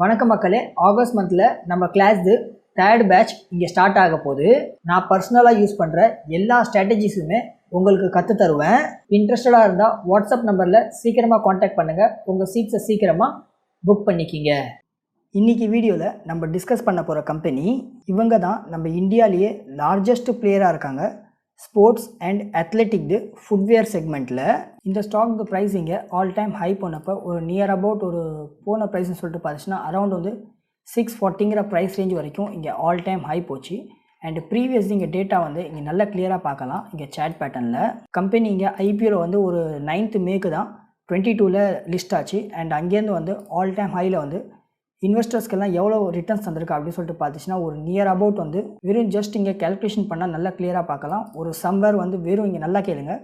வணக்கம் மக்களே. ஆகஸ்ட் மந்தில் நம்ம கிளாஸ்து தேர்ட் பேட்ச் இங்கே ஸ்டார்ட் ஆக போது நான் பர்சனலாக யூஸ் பண்ணுற எல்லா ஸ்ட்ராட்டஜிஸுமே உங்களுக்கு கற்று தருவேன். இன்ட்ரெஸ்டடாக இருந்தால் வாட்ஸ்அப் நம்பரில் சீக்கிரமாக காண்டாக்ட் பண்ணுங்கள் உங்கள் சீட்ஸை சீக்கிரமாக புக் பண்ணிக்கிங்க. இன்றைக்கி வீடியோவில் நம்ம டிஸ்கஸ் பண்ண போகிற கம்பெனி இவங்க தான் நம்ம இந்தியாவிலேயே லார்ஜஸ்ட் பிளேயராக இருக்காங்க. ஸ்போர்ட்ஸ் அண்ட் அத்லெட்டிக் ஃபுட்வேர் செக்மெண்ட்டில் இந்த ஸ்டாக் ப்ரைஸ் இங்கே ஆல் டைம் ஹை போனப்போ ஒரு நியர் அபவுட் ஒரு போன ப்ரைஸ்னு சொல்லிட்டு பார்த்துச்சுன்னா அரௌண்ட் வந்து சிக்ஸ் ஃபார்ட்டிங்கிற ப்ரைஸ் ரேஞ்ச் வரைக்கும் இங்கே ஆல் டைம் ஹை போச்சு. அண்ட் ப்ரீவியஸ் இங்கே டேட்டா வந்து இங்கே நல்லா கிளியராக பார்க்கலாம். இங்கே சேட் பேட்டர்னில் கம்பெனி இங்கே ஐபிஓவில் வந்து ஒரு நைன்த்து மேக்கு தான் டுவெண்ட்டி டூவில் லிஸ்ட் ஆச்சு. அண்ட் அங்கேருந்து வந்து ஆல் டைம் ஹையில் வந்து இன்வெஸ்டர்ஸ்க்கெல்லாம் எவ்வளோ ரிட்டர்ன்ஸ் தந்திருக்கு அப்படின்னு சொல்லிட்டு பார்த்துச்சுன்னா ஒரு நியர் அபவுட் வந்து வெறும் ஜஸ்ட் இங்கே கேல்குலேஷன் பண்ணால் நல்லா கிளியராக பார்க்கலாம். ஒரு சம்வேர் வந்து வெறும் இங்கே நல்லா கேளுங்க.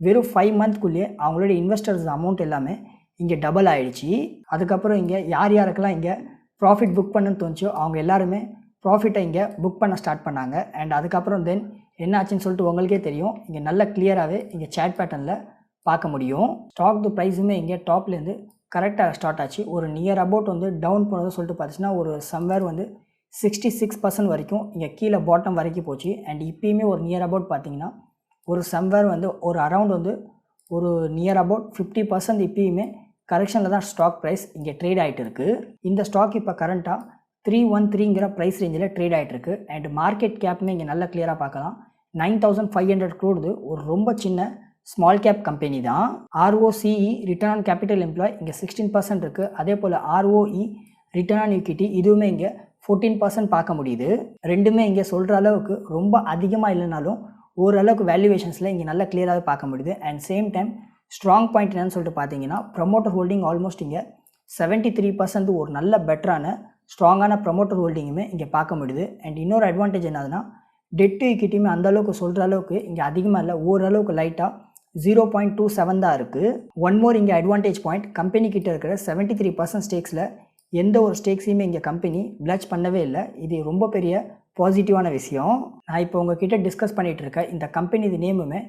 வெறும் ஃபைவ் மந்த்க்குள்ளேயே அவங்களோட இன்வெஸ்டர்ஸ் அமௌண்ட் எல்லாமே இங்கே டபுள் ஆகிடுச்சு அதுக்கப்புறம் இங்கே யார் யாருக்கெல்லாம் இங்கே ப்ராஃபிட் புக் பண்ணுன்னு தோணுச்சோ அவங்க எல்லாருமே ப்ராஃபிட்டை இங்கே புக் பண்ண ஸ்டார்ட் பண்ணாங்க. அண்ட் அதுக்கப்புறம் தென் என்ன ஆச்சுன்னு சொல்லிட்டு உங்களுக்கே தெரியும். இங்கே நல்ல கிளியராகவே இங்கே சேட் பேட்டர்னில் பார்க்க முடியும். ஸ்டாக் ப்ரைஸுமே இங்கே டாப்லேருந்து கரெக்டாக ஸ்டார்ட் ஆச்சு. ஒரு நியர் அபவுட் வந்து டவுன் போனதை சொல்லிட்டு பார்த்துச்சுன்னா ஒரு சம்வேர் வந்து சிக்ஸ்டி சிக்ஸ் பர்சன்ட் வரைக்கும் இங்கே கீழே பாட்டம் வரைக்கும் போச்சு. அண்ட் இப்போயுமே ஒரு நியர் அபவுட் பார்த்தீங்கன்னா ஒரு சம்வேர் வந்து ஒரு அரவுண்ட் வந்து ஒரு நியர் அபவுட் ஃபிஃப்டி பர்சன்ட் இப்போயுமே கரெக்ஷனில் தான் ஸ்டாக் ப்ரைஸ் இங்கே ட்ரேட் ஆகிட்டு இருக்குது இந்த ஸ்டாக் இப்போ கரண்ட்டாக த்ரீ ஒன் த்ரீங்கிற ப்ரைஸ் ரேஞ்சில் ட்ரேட் ஆகிட்டு இருக்கு. அண்ட் மார்க்கெட் கேப்புமே இங்கே நல்லா கிளியராக பார்க்கலாம். நைன் தௌசண்ட் ஃபைவ் ஹண்ட்ரட் க்ரோடுது ஒரு ரொம்ப சின்ன ஸ்மால் கேப் கம்பெனி தான். ROCE return on capital employed இங்கே சிக்ஸ்டீன் பர்சன்ட் இருக்குது அதே போல் ஆர்ஓஇ ரிட்டர்ன் ஆன் ஈக்விட்டி இதுவுமே இங்கே ஃபோர்டீன் பர்சன்ட் பார்க்க முடியுது. ரெண்டுமே இங்கே சொல்கிற அளவுக்கு ரொம்ப அதிகமாக இல்லைனாலும் ஓரளவுக்கு வேல்யூவேஷன்ஸில் இங்கே நல்லா கிளியராகவே பார்க்க முடியுது. And same time strong point என்னன்னு சொல்லிட்டு பார்த்தீங்கன்னா ப்ரமோட்டர் ஹோல்டிங் ஆல்மோஸ்ட் இங்கே செவன்ட்டி த்ரீ பர்சன்ட் ஒரு நல்ல பெட்டரான ஸ்ட்ராங்கான ப்ரமோட்டர் ஹோல்டிங்குமே இங்கே பார்க்க முடியுது. அண்ட் இன்னொரு அட்வான்டேஜ் என்னதுன்னா டெட் டு ஈக்விட்டியுமே அந்தளவுக்கு சொல்கிற அளவுக்கு இங்கே அதிகமாக இல்லை ஓரளவுக்கு லைட்டாக ஜீரோ பாயிண்ட் டூ செவன் தான் இருக்குது ஒன் மோர் இங்கே அட்வான்டேஜ் பாயிண்ட் கம்பெனி கிட்ட இருக்கிற செவன்ட்டி த்ரீ பர்சன்ட் ஸ்டேக்ஸில் எந்த ஒரு ஸ்டேக்ஸையுமே இங்கே கம்பெனி பிளச் பண்ணவே இல்லை. இது ரொம்ப பெரிய பாசிட்டிவான விஷயம். நான் இப்போ உங்ககிட்ட டிஸ்கஸ் பண்ணிகிட்டு இருக்கேன் இந்த கம்பெனி இது நேமுமே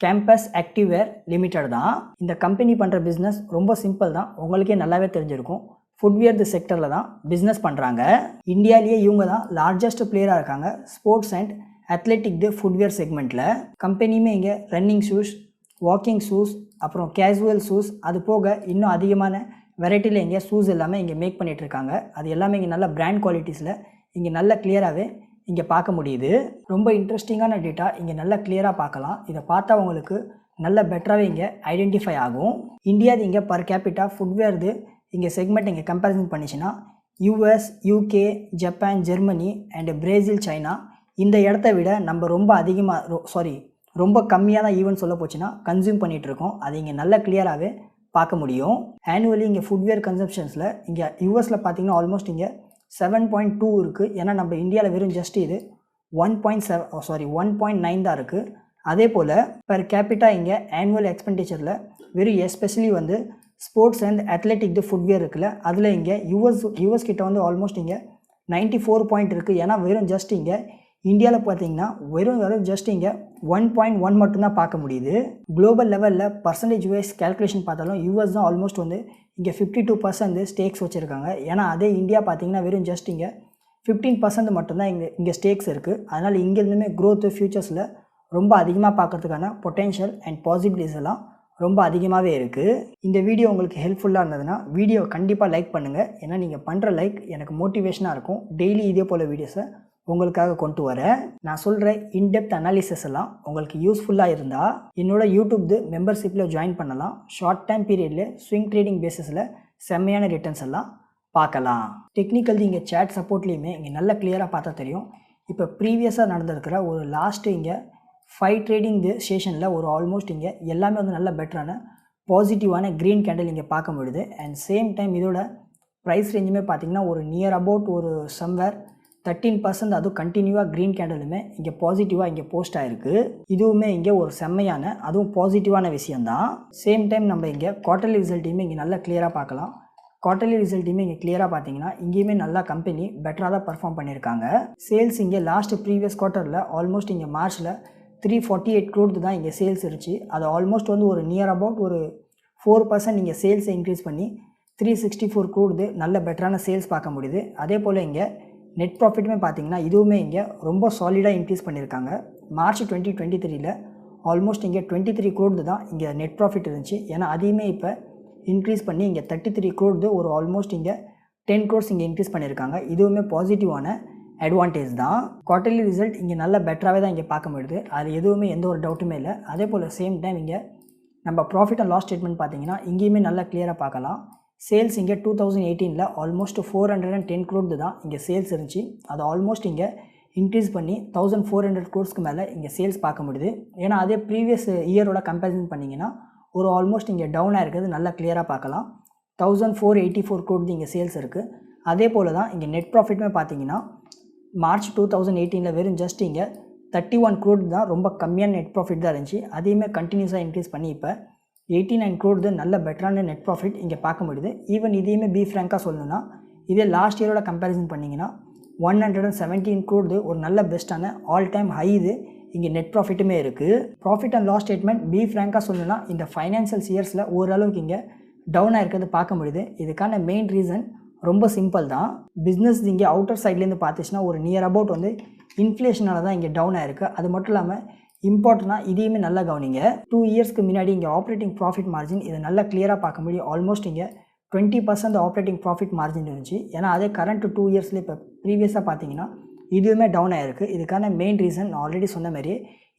கேம்பஸ் ஆக்டிவ்வேர் லிமிடெட் தான். இந்த கம்பெனி பண்ணுற பிஸ்னஸ் ரொம்ப சிம்பிள் தான். உங்களுக்கே நல்லாவே தெரிஞ்சிருக்கும். ஃபுட்வேர் தி செக்டரில் தான் பிஸ்னஸ் பண்ணுறாங்க இந்தியாவிலேயே இவங்க தான் லார்ஜஸ்ட் பிளேயராக இருக்காங்க. Sports and athletic the footwear செக்மெண்ட்டில் கம்பெனியுமே இங்கே ரன்னிங் ஷூஸ் வாக்கிங் ஷூஸ் அப்புறம் கேஷுவல் ஷூஸ் அது போக இன்னும் அதிகமான வெரைட்டியில் இங்கே ஷூஸ் எல்லாமே இங்கே மேக் பண்ணிகிட்டு இருக்காங்க அது எல்லாமே இங்கே நல்ல பிராண்ட் குவாலிட்டிஸில் இங்கே நல்ல கிளியராகவே இங்கே பார்க்க முடியுது. ரொம்ப இன்ட்ரெஸ்டிங்கான டேட்டா இங்கே நல்லா கிளியராக பார்க்கலாம். இதை பார்த்தா உங்களுக்கு நல்ல பெட்டராகவே இங்கே ஐடென்டிஃபை ஆகும். இந்தியா இங்கே பர் கேபிட்டா ஃபுட்வேர்து இங்கே செக்மெண்ட் இங்கே comparison பண்ணிச்சுன்னா US UK Japan Germany and Brazil China இந்த இடத்த விட நம்ம ரொம்ப அதிகமாக சாரி ரொம்ப கம்மியாக தான் ஈவன் சொல்ல போச்சுன்னா கன்சியூம் பண்ணிகிட்ருக்கோம் அது இங்கே நல்ல கிளியராகவே பார்க்க முடியும். ஆனுவலி இங்கே ஃபுட்வேர் கன்சப்ஷன்ஸில் இங்கே யூஎஸில் பார்த்தீங்கன்னா ஆல்மோஸ்ட் இங்கே செவன் பாயிண்ட் டூ இருக்குது ஏன்னா நம்ம இந்தியாவில் வெறும் ஜஸ்ட் இது one point seven sorry one point nine தான் இருக்குது அதே போல் பர் கேபிட்டா இங்கே ஆனுவல் எக்ஸ்பெண்டிச்சரில் வெறும் எஸ்பெஷலி வந்து ஸ்போர்ட்ஸ் அண்ட் அத்லெட்டிக் இது ஃபுட்வேர் இருக்குல்ல அதில் இங்கே யூஎஸ் யூஎஸ் கிட்ட வந்து ஆல்மோஸ்ட் இங்கே நைன்ட்டி ஃபோர் பாயிண்ட் இருக்குது ஏன்னா வெறும் ஜஸ்ட் இங்கே இந்தியாவில் பார்த்தீங்கன்னா வெறும் வெறும் ஜஸ்ட் இங்கே ஒன் பாயிண்ட் ஒன் மட்டும்தான் பார்க்க முடியுது. குளோபல் லெவலில் பர்சன்டேஜ் வைஸ் கேல்குலேஷன் பார்த்தாலும் யூஎஸ் தான் ஆல்மோஸ்ட் வந்து இங்கே ஃபிஃப்டி டூ பர்சன்ட் ஸ்டேக்ஸ் வச்சுருக்காங்க. ஏன்னா அதே இந்தியா பார்த்தீங்கன்னா வெறும் ஜஸ்ட் இங்கே ஃபிஃப்டீன் பர்சன்ட் மட்டும்தான் இங்கே இங்கே ஸ்டேக்ஸ் இருக்குது அதனால் இங்கேருந்துமே க்ரோத்து ஃப்யூச்சர்ஸில் ரொம்ப அதிகமாக பார்க்கறதுக்கான பொட்டென்ஷியல் அண்ட் பாசிபிலிட்டிஸ் எல்லாம் ரொம்ப அதிகமாகவே இருக்குது இந்த வீடியோ உங்களுக்கு ஹெல்ப்ஃபுல்லாக இருந்ததுன்னா வீடியோ கண்டிப்பாக லைக் பண்ணுங்கள் ஏன்னா நீங்கள் பண்ணுற லைக் எனக்கு மோட்டிவேஷனாக இருக்கும். டெய்லி இதே போல் வீடியோஸை உங்களுக்காக கொண்டு வரேன் நான் சொல்கிற இன்டெப்த் அனாலிசிஸ் எல்லாம் உங்களுக்கு யூஸ்ஃபுல்லாக இருந்தால் என்னோட யூடியூப் மெம்பர்ஷிப்பில் ஜாயின் பண்ணலாம். ஷார்ட் டைம் பீரியடில் ஸ்விங் ட்ரேடிங் பேசிஸில் செம்மையான ரிட்டர்ன்ஸ் எல்லாம் பார்க்கலாம். டெக்னிக்கல் இங்கே சேட் சப்போர்ட்லேயுமே இங்கே நல்லா கிளியராக பார்த்தா தெரியும். இப்போ ப்ரீவியஸாக நடந்திருக்கிற ஒரு லாஸ்ட்டு இங்கே ஃபைவ் ட்ரேடிங் இது ஸ்டேஷனில் ஒரு ஆல்மோஸ்ட் இங்கே எல்லாமே வந்து நல்ல பெட்டரான பாசிட்டிவான க்ரீன் கேண்டில் இங்கே பார்க்க முடியுது. அண்ட் சேம் டைம் இதோட ப்ரைஸ் ரேஞ்சுமே பார்த்திங்கன்னா ஒரு நியர் அபவுட் ஒரு சம்வேர் தேர்ட்டீன் பர்சன்ட் அதுவும் கண்டினியூவாக க்ரீன் கேண்டலுமே இங்கே பாசிட்டிவாக இங்கே போஸ்ட் ஆகிருக்கு இதுவுமே இங்கே ஒரு செம்மையான அதுவும் பாசிட்டிவான விஷயந்தான் சேம் டைம் நம்ம இங்கே குவார்டர்லி ரிசல்ட்டையுமே இங்கே நல்லா கிளியராக பார்க்கலாம். குவார்டர்லி ரிசல்ட்டையுமே இங்கே கிளியராக பார்த்தீங்கன்னா இங்கேயுமே நல்லா கம்பெனி பெட்டராக தான் பர்ஃபார்ம் பண்ணியிருக்காங்க. சேல்ஸ் இங்கே லாஸ்ட் ப்ரீவியஸ் குவார்ட்டரில் ஆல்மோஸ்ட் இங்கே மார்ச்சில் த்ரீ ஃபார்ட்டி எயிட் க்ரோர்த்து தான் இங்கே சேல்ஸ் இருந்துச்சு. அது ஆல்மோஸ்ட் வந்து ஒரு நியர் அபவுட் ஒரு ஃபோர் பர்சன்ட் இங்கே சேல்ஸை இன்க்ரீஸ் பண்ணி த்ரீ சிக்ஸ்டி ஃபோர் கூடுது நல்ல பெட்டரான சேல்ஸ் பார்க்க முடியுது. அதே போல் இங்கே நெட் ப்ராஃபிட்டுமே பார்த்தீங்கன்னா இதுவுமே இங்கே ரொம்ப சாலிடாக இன்க்ரீஸ் பண்ணியிருக்காங்க. மார்ச் டுவெண்ட்டி டுவெண்ட்டி த்ரீல ஆல்மோஸ்ட் இங்கே டுவெண்ட்டி த்ரீ க்ரோடு தான் இங்கே நெட் ப்ராஃபிட் இருந்துச்சு. ஏன்னா அதையுமே இப்போ இன்க்ரீஸ் பண்ணி இங்கே தேர்ட்டி த்ரீ க்ரோடு ஒரு ஆல்மோஸ்ட் இங்கே டென் க்ரோர்ஸ் இங்கே இன்க்ரீஸ் பண்ணியிருக்காங்க. இதுவுமே பாசிட்டிவான அட்வான்டேஜ் தான். குவார்ட்டர்லி ரிசல்ட் இங்கே நல்ல பெட்டராகவே தான் இங்கே பார்க்க முடியுது. அது எதுவுமே எந்த ஒரு டவுட்டுமே இல்லை. அதே போல் சேம் டைம் இங்கே நம்ம ப்ராஃபிட் அண்ட் லாஸ் ஸ்டேட்மெண்ட் பார்த்தீங்கன்னா இங்கேயுமே நல்லா கிளியராக பார்க்கலாம். சேல்ஸ் இங்கே டூ தௌசண்ட் எயிட்டீனில் almost four hundred and ten crore தான் இங்கே சேல்ஸ் இருந்துச்சு. அது ஆல்மோஸ்ட் இங்கே இன்க்ரீஸ் பண்ணி தௌசண்ட் ஃபோர் ஹண்ட்ரட் க்ரோர்ஸ்க்கு மேலே இங்கே சேல்ஸ் பார்க்க முடியுது. ஏன்னா அதே ப்ரீவியஸ் இயரோட கம்பேரிசன் பண்ணிங்கன்னா ஒரு ஆல்மோஸ்ட் இங்கே டவுனாக இருக்கிறது நல்லா கிளியராக பார்க்கலாம். Thousand four eighty four crore இங்கே சேல்ஸ் இருக்குது அதே போல் தான் இங்கே நெட் ப்ராஃபிட்டுமே பார்த்தீங்கன்னா மார்ச் டூ தௌசண்ட் எயிட்டீனில் வெறும் ஜஸ்ட் இங்கே தேர்ட்டி ஒன் க்ரோட் தான் ரொம்ப கம்மியான நெட் ப்ராஃபிட் தான் இருந்துச்சு. அதையுமே கண்டினியூஸாக இன்க்ரீஸ் பண்ணி இப்போ எயிட்டி நைன் க்ரோடு நல்ல பெட்டரான நெட் ப்ராஃபிட் இங்கே பார்க்க முடியுது. ஈவன் இதையுமே பி ஃப்ராங்காக சொல்லணும்னா இதே லாஸ்ட் இயரோட கம்பேரிசன் பண்ணிங்கன்னா one hundred and seventeen crore ஒரு நல்ல பெஸ்ட்டான ஆல் டைம் ஹை இது இங்கே நெட் ப்ராஃபிட்டுமே இருக்குது ப்ராஃபிட் அண்ட் லாஸ் ஸ்டேட்மெண்ட் பி ஃப்ராங்காக சொல்லணும்னா இந்த ஃபைனான்சியல்ஸ் இயர்ஸில் ஓரளவுக்கு இங்கே டவுன் ஆகிருக்கிறது பார்க்க முடியுது. இதுக்கான மெயின் ரீசன் ரொம்ப சிம்பிள் தான். பிஸ்னஸ் இங்கே அவுட்டர் சைட்லேருந்து பார்த்துச்சுன்னா ஒரு நியர் அபவுட் வந்து இன்ஃப்ளேஷனால தான் இங்கே டவுன் ஆகிருக்கு அது மட்டும் இல்லாமல் இம்பார்ட்டனாக இதையுமே நல்லா கவனிங்க. டூ இயர்ஸ்க்கு முன்னாடி இங்கே ஆப்ரேட்டிங் ப்ராஃபிட் மார்ஜின் இதை நல்லா கிளியராக பார்க்க முடியும். ஆல்மோஸ்ட் இங்கே twenty percent operating profit margin இருந்துச்சு. ஏன்னா அதே கரண்ட் டூ இயர்ஸில் இப்போ ப்ரீவியஸாக பார்த்தீங்கன்னா இதுவுமே டவுன் ஆகிருக்கு இதுக்கான மெயின் ரீசன் நான் ஆல்ரெடி சொன்ன மாதிரி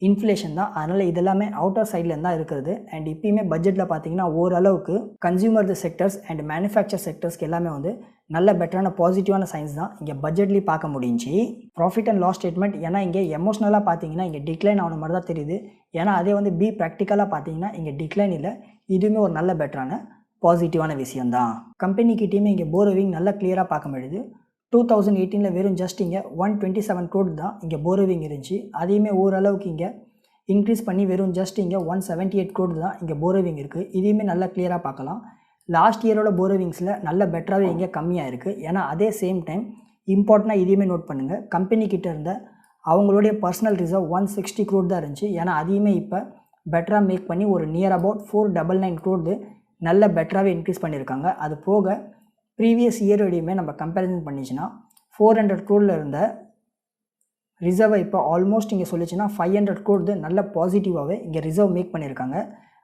இன்ஃப்ளேஷன் தான். அதனால் இதெல்லாமே அவுட்டர் சைட்லேருந்து தான் இருக்கிறது அண்ட் இப்பயுமே பட்ஜெட்டில் பார்த்தீங்கன்னா ஓரளவுக்கு கன்சியூமர் செக்டர்ஸ் அண்ட் மேனுஃபேக்சர் செக்டர்ஸ்க்கு எல்லாமே வந்து நல்ல பெட்டரான பாசிட்டிவான சைன்ஸ் தான் இங்கே பட்ஜெட்லேயும் பார்க்க முடிஞ்சு. ப்ராஃபிட் அண்ட் லாஸ் ஸ்டேட்மெண்ட் ஏன்னா இங்கே எமோஷ்னலாக பார்த்தீங்கன்னா இங்கே டிக்ளைன் ஆன மாதிரி தான் தெரியுது. ஏன்னா அதே வந்து பி ப்ராக்டிக்கலாக பார்த்தீங்கன்னா இங்கே டிக்ளைன் இல்லை. இதுவுமே ஒரு நல்ல பெட்டரான பாசிட்டிவான விஷயம்தான் கம்பெனிக்கிட்டேயுமே இங்கே போரோவிங் நல்லா கிளியராக பார்க்க முடியுது. டூ தௌசண்ட் எயிட்டீனில் வெறும் ஜஸ்ட் இங்கே ஒன் டுவெண்ட்டி செவன் கோட் தான் இங்கே போரோவிங் இருந்துச்சு. அதையுமே ஓரளவுக்கு இங்கே இன்க்ரீஸ் பண்ணி வெறும் ஜஸ்ட் இங்கே ஒன் செவன்ட்டி எயிட் கோட் தான் இங்கே போரோவிங் இருக்குது இதையுமே நல்லா கிளியராக பார்க்கலாம். லாஸ்ட் இயரோட போரோவிங்ஸில் நல்ல பெட்டராகவே இங்கே கம்மியாக இருக்குது ஏன்னா அதே சேம் டைம் இம்பார்ட்டண்ட்டாக இதையுமே நோட் பண்ணுங்கள் கம்பெனி கிட்ட இருந்த அவங்களுடைய personal reserve one sixty crore தான் இருந்துச்சு. ஏன்னா அதையுமே இப்போ பெட்டராக மேக் பண்ணி ஒரு near about four double nine crore நல்ல பெட்டராகவே இன்க்ரீஸ் பண்ணியிருக்காங்க அது போக ப்ரீவியஸ் இயரோடையுமே நம்ம கம்பேரிசன் பண்ணிச்சுன்னா ஃபோர் ஹண்ட்ரட் க்ரோடில் இருந்த ரிசர்வை இப்போ ஆல்மோஸ்ட் இங்கே சொல்லிச்சுன்னா ஃபைவ் ஹண்ட்ரட் க்ரோடு நல்ல பாசிட்டிவாகவே இங்கே ரிசர்வ் மேக் பண்ணியிருக்காங்க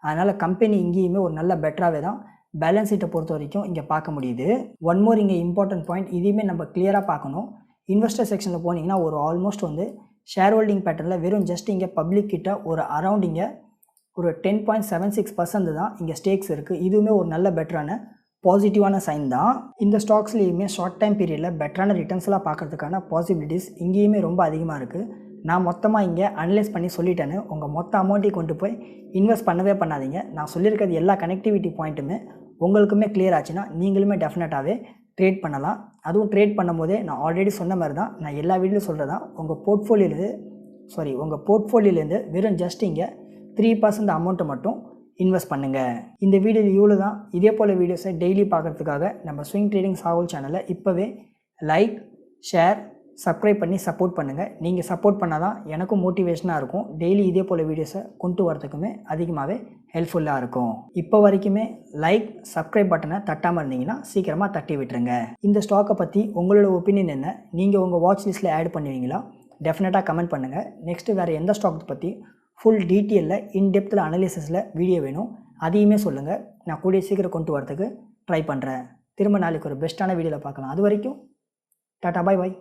அதனால் கம்பெனி இங்கேயுமே ஒரு நல்ல பெட்டராகவே தான் பேலன்ஸ் ஷீட்டை பொறுத்த வரைக்கும் இங்கே பார்க்க முடியுது. ஒன் மோர் இங்கே இம்பார்ட்டன்ட் பாயிண்ட் இதையுமே நம்ம கிளியராக பார்க்கணும். இன்வெஸ்டர் செக்ஷனில் போனீங்கன்னா ஒரு ஆல்மோஸ்ட் வந்து ஷேர் ஹோல்டிங் பேட்டர்னில் வெறும் ஜஸ்ட் இங்கே பப்ளிக் கிட்ட ஒரு அரவுண்ட் இங்கே ஒரு ten point seven six percent தான் இங்கே ஸ்டேக்ஸ் இருக்குது இதுவுமே ஒரு நல்ல பெட்டரான பாசிட்டிவான சைன் தான். இந்த ஸ்டாக்ஸ்லேயுமே ஷார்ட் டைம் பீரியடில் பெட்டரான ரிட்டர்ன்ஸ்லாம் பார்க்கறதுக்கான பாசிபிலிட்டிஸ் இங்கேயுமே ரொம்ப அதிகமாக இருக்குது நான் மொத்தமாக இங்கே அனலைஸ் பண்ணி சொல்லிட்டேன்னு உங்கள் மொத்த அமௌண்ட்டையும் கொண்டு போய் இன்வெஸ்ட் பண்ணவே பண்ணாதீங்க. நான் சொல்லியிருக்கிறது எல்லா கனெக்டிவிட்டி பாயிண்ட்டுமே உங்களுக்குமே கிளியர் ஆச்சுன்னா நீங்களுமே டெஃபினட்டாகவே ட்ரேட் பண்ணலாம். அதுவும் ட்ரேட் பண்ணும்போதே நான் ஆல்ரெடி சொன்ன மாதிரி தான் நான் எல்லா வீடியோலையும் சொல்கிறது தான் உங்கள் போர்ட்ஃபோலியோலேருந்து சாரி உங்கள் போர்ட்ஃபோலியோலேருந்து வெறும் ஜஸ்ட் இங்கே த்ரீ பர்சன்ட் அமௌண்ட்டை மட்டும் இன்வெஸ்ட் பண்ணுங்கள் இந்த வீடியோ இவ்வளோ தான் இதே போல் வீடியோஸை டெய்லி பார்க்குறதுக்காக நம்ம ஸ்விங் ட்ரேடிங் சாகுல் சேனலை இப்போவே லைக் ஷேர் சப்ஸ்கிரைப் பண்ணி சப்போர்ட் பண்ணுங்கள் நீங்கள் சப்போர்ட் பண்ணால் தான் எனக்கும் மோட்டிவேஷனாக இருக்கும். டெய்லி இதே போல் வீடியோஸை கொண்டு வரதுக்குமே அதிகமாகவே ஹெல்ப்ஃபுல்லாக இருக்கும். இப்போ வரைக்குமே லைக் சப்ஸ்கிரைப் பட்டனை தட்டாமல் இருந்தீங்கன்னா சீக்கிரமாக தட்டி விட்டுருங்க. இந்த ஸ்டாக்கை பற்றி உங்களோட ஒப்பீனியன் என்ன? நீங்கள் உங்கள் வாட்ச் லிஸ்ட்டில் ஆட் பண்ணுவீங்களா? டெஃபினட்டாக கமெண்ட் பண்ணுங்கள் நெக்ஸ்ட்டு வேறு எந்த ஸ்டாக் பற்றி ஃபுல் டீட்டெயிலில் இன்டெப்த்தில் அனலிசிஸில் வீடியோ வேணும் அதையுமே சொல்லுங்கள் நான் கூடிய சீக்கிரம் கொண்டு வரதுக்கு ட்ரை பண்ணுறேன் திரும்ப நாளைக்கு ஒரு பெஸ்ட்டான வீடியோவில் பார்க்கலாம். அது வரைக்கும் டாட்டா பாய் பாய்